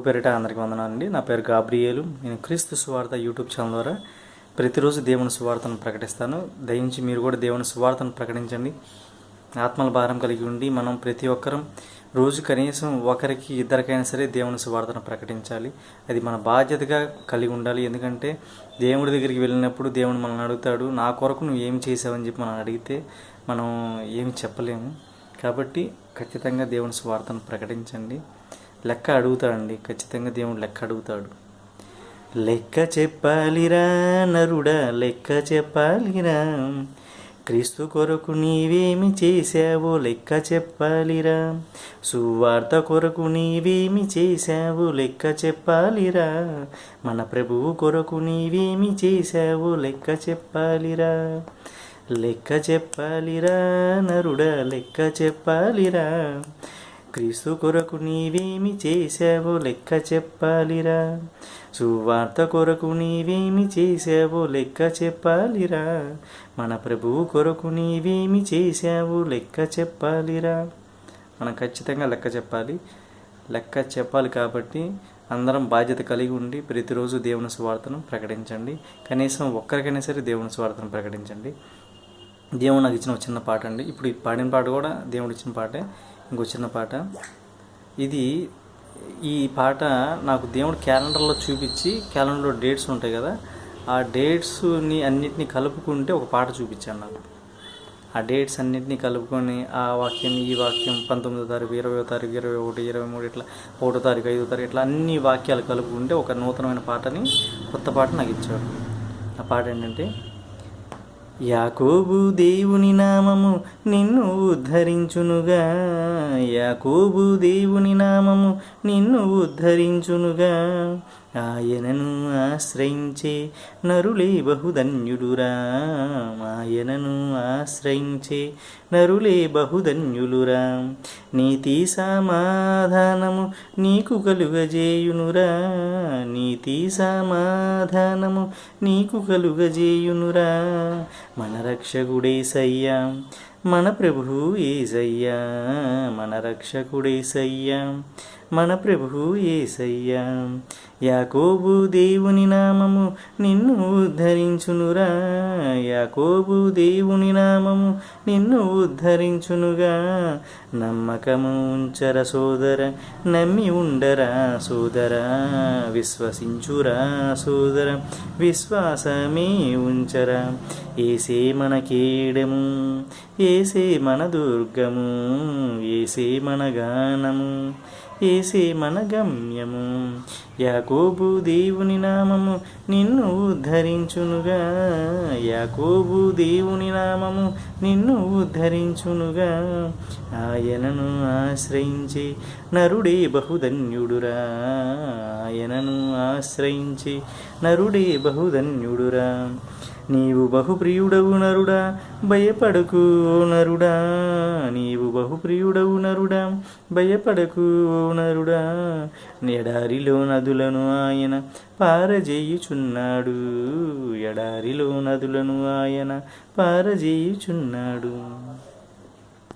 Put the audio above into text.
ప్రభు పేరిట అందరికీ వందనండి నా పేరు గాబ్రియేలు. నేను క్రీస్తు సువార్త యూట్యూబ్ ఛానల్ ద్వారా ప్రతిరోజు దేవుని సువార్తను ప్రకటిస్తాను. దయించి మీరు కూడా దేవుని సువార్తను ప్రకటించండి. ఆత్మల భారం కలిగి ఉండి మనం ప్రతి ఒక్కరం రోజు కనీసం ఒకరికి ఇద్దరికైనా సరే దేవుని సువార్తను ప్రకటించాలి. అది మన బాధ్యతగా కలిగి ఉండాలి. ఎందుకంటే దేవుడి దగ్గరికి వెళ్ళినప్పుడు దేవుడు మనల్ని అడుగుతాడు నా కొరకు నువ్వు ఏమి చేసావని చెప్పి మనం అడిగితే మనం ఏమి చెప్పలేము. కాబట్టి ఖచ్చితంగా దేవుని సువార్తను ప్రకటించండి. లెక్క అడుగుతాడండి. ఖచ్చితంగా దేవుడు లెక్క అడుగుతాడు. లెక్క చెప్పాలిరా నరుడా లెక్క చెప్పాలిరా. క్రీస్తు కొరకు నీవేమి చేశావో లెక్క చెప్పాలిరా. సువార్త కొరకు నీవేమి చేశావో లెక్క చెప్పాలిరా. మన ప్రభువు కొరకు నీవేమి చేశావో లెక్క చెప్పాలిరా. లెక్క చెప్పాలిరా నరుడా లెక్క చెప్పాలిరా. క్రీస్తు కొరకు నీవేమి చేశావో లెక్క చెప్పాలిరా. సువార్త కొరకు నీవేమి చేశావో లెక్క చెప్పాలిరా. మన ప్రభువు కొరకు నీవేమి చేశావో లెక్క చెప్పాలిరా. మనం ఖచ్చితంగా లెక్క చెప్పాలి. లెక్క చెప్పాలి కాబట్టి అందరం బాధ్యత కలిగి ఉండి ప్రతిరోజు దేవుని సువార్తను ప్రకటించండి. కనీసం ఒక్కరికైనా సరే దేవుని స్వార్థను ప్రకటించండి. దేవుడు నాకు ఇచ్చిన ఒక చిన్న పాట అండి. ఇప్పుడు ఈ పాడిన పాట కూడా దేవుడు ఇచ్చిన పాటే. ఇంకో చిన్న పాట. ఇది ఈ పాట నాకు దేవుడు క్యాలెండర్లో చూపించి క్యాలెండర్లో డేట్స్ ఉంటాయి కదా ఆ డేట్స్ని అన్నిటినీ కలుపుకుంటే ఒక పాట చూపించాను నాకు. ఆ డేట్స్ అన్నిటినీ కలుపుకొని ఆ వాక్యం ఈ వాక్యం పంతొమ్మిదో తారీఖు ఇరవై తారీఖు ఇరవై ఒకటి ఇరవై మూడు ఇట్లా ఒకటో తారీఖు ఐదో తారీఖు ఇట్లా అన్ని వాక్యాలు కలుపుకుంటే ఒక నూతనమైన పాటని కొత్త పాట నాకు ఇచ్చాడు. ఆ పాట ఏంటంటే యాకోబు దేవుని నామము నిన్ను ఉద్ధరించునుగా. యాకోబు దేవుని నామము నిన్ను ఉద్ధరించునుగా. ఆయనను ఆశ్రయించే నరులే బహుధన్యుడురా ఆయనను ఆశ్రయించే నరులే బహుధన్యులురా నీతి సమాధానము నీకు కలుగజేయునురా నీతి సమాధానము నీకు కలుగజేయునురా మన రక్షకుడేసయ్యా మన ప్రభు ఏసయ్యా మన రక్షకుడేసయ్యా మన ప్రభు ఏసయ్యా. యాకోబు దేవుని నామము నిన్ను ఉద్ధరించునురా. యాకోబు దేవుని నామము నిన్ను ఉద్ధరించునుగా. నమ్మకము ఉంచర సోదర నమ్మి ఉండరా సోదర. విశ్వసించురా సోదర విశ్వాసమే ఉంచరా. ఏసే మన కేడము ఏసే మన దుర్గము ఏసే మన గానము. ఏసే మన గమ్యము యాకోబు దేవుని నామము నిన్ను ఉద్ధరించునుగా. యాకోబు దేవుని నామము నిన్ను ఉద్ధరించునుగా. ఆయనను ఆశ్రయించి నరుడే బహుధన్యుడురా. ఆయనను ఆశ్రయించి నరుడే బహుధన్యుడురా. నీవు బహుప్రియుడవు నరుడా భయపడకు ఓ నరుడా. నీవు బహుప్రియుడవు నరుడా భయపడకు ఓ నరుడా. ఎడారిలో నదులను ఆయన పారజేయుచున్నాడు. ఎడారిలో నదులను ఆయన పారజేయుచున్నాడు.